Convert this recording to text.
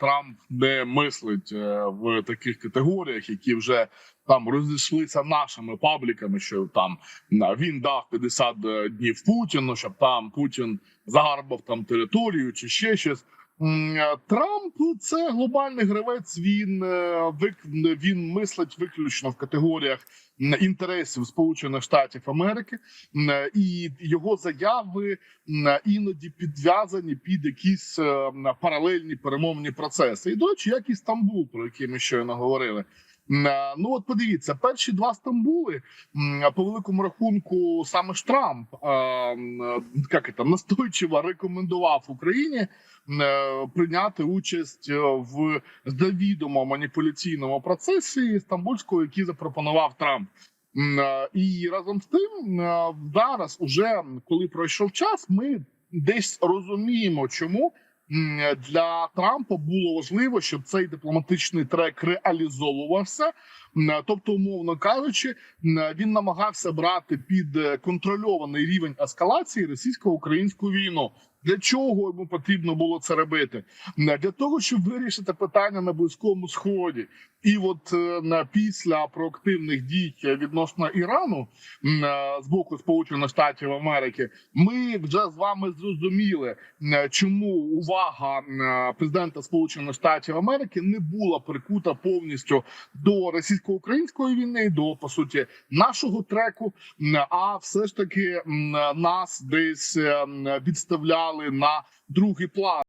Трамп не мислить е, в таких категоріях, які вже там розійшлися нашими пабліками, що там він дав 50 днів Путіну, щоб там Путін загарбав там територію чи ще щось. Е, Трамп це глобальний гравець. Він е, вик- він мислить виключно в категоріях інтересів Сполучених Штатів Америки, е, і його заяви іноді підв'язані під якісь паралельні перемовні процеси. І до речі, як і Стамбул, про який ми щойно говорили. Е, Ну от подивіться, перші два Стамбули по великому рахунку саме ж Трамп е, е, як це, настойчиво рекомендував Україні прийняти участь в завідомо маніпуляційному процесі стамбульського, який запропонував Трамп. І разом з тим зараз, уже коли пройшов час, ми десь розуміємо, чому для Трампа було важливо, щоб цей дипломатичний трек реалізовувався. М, Тобто, умовно кажучи, він намагався брати під е, контрольований рівень ескалації російсько-українську війну. Для чого йому потрібно було це робити? Для того, щоб вирішити питання на близькому сході, і от е, на- після проактивних дій відносно Ірану е, з боку Сполучених Штатів Америки, ми вже з вами зрозуміли, чому увага президента Сполучених Штатів Америки не була прикута повністю до російсько-української війни, до по суті нашого треку. А все ж таки нас десь е, відставляли на другий план.